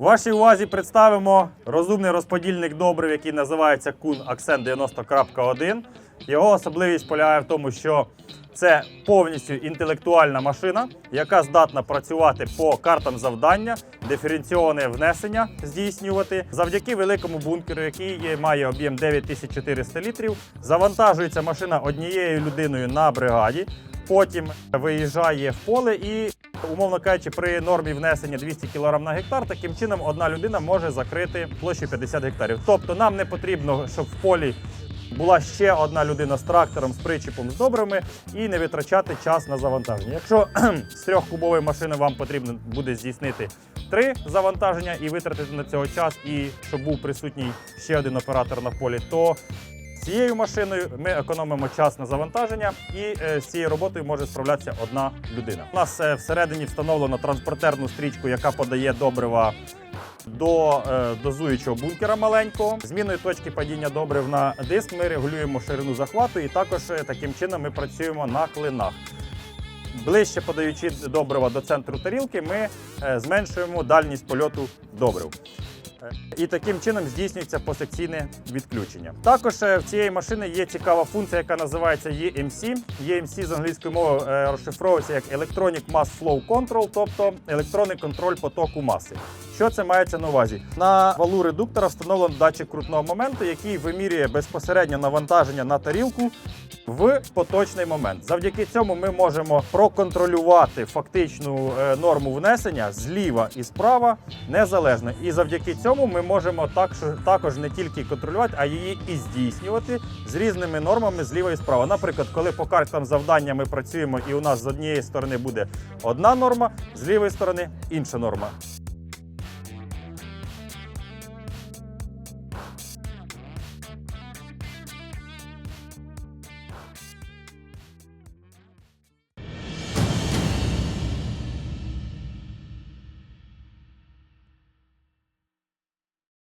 Вашій увазі представимо розумний розподільник добрив, який називається Kun Accent 90.1. Його особливість полягає в тому, що це повністю інтелектуальна машина, яка здатна працювати по картам завдання, диференційоване внесення здійснювати. Завдяки великому бункеру, який має об'єм 9400 літрів, завантажується машина однією людиною на бригаді. Потім виїжджає в поле і, умовно кажучи, при нормі внесення 200 кг на гектар, таким чином одна людина може закрити площу 50 гектарів. Тобто нам не потрібно, щоб в полі була ще одна людина з трактором, з причіпом, з добрими і не витрачати час на завантаження. Якщо з трьохкубової машини вам потрібно буде здійснити три завантаження і витратити на цього час, і щоб був присутній ще один оператор на полі, то Цією машиною ми економимо час на завантаження, і е, з цією роботою може справлятися одна людина. У нас е, всередині встановлено транспортерну стрічку, яка подає добрива до е, дозуючого бункера маленького. Зміною точки падіння добрив на диск ми регулюємо ширину захвату, і також таким чином ми працюємо на клинах. Ближче подаючи добрива до центру тарілки, ми зменшуємо дальність польоту добрив. І таким чином здійснюється посекційне відключення. Також е, в цієї машини є цікава функція, яка називається EMC. EMC з англійської мови е, розшифровується як Electronic Mass Flow Control, тобто електронний контроль потоку маси. Що це мається на увазі? На валу редуктора встановлено датчик крутного моменту, який вимірює безпосередньо навантаження на тарілку в поточний момент. Завдяки цьому ми можемо проконтролювати фактичну е, норму внесення зліва і справа незалежно. І завдяки цьому ми можемо так, також не тільки контролювати, а її і здійснювати з різними нормами зліва і справа. Наприклад, коли по картам завдання ми працюємо, і у нас з однієї сторони буде одна норма, з лівої сторони інша норма.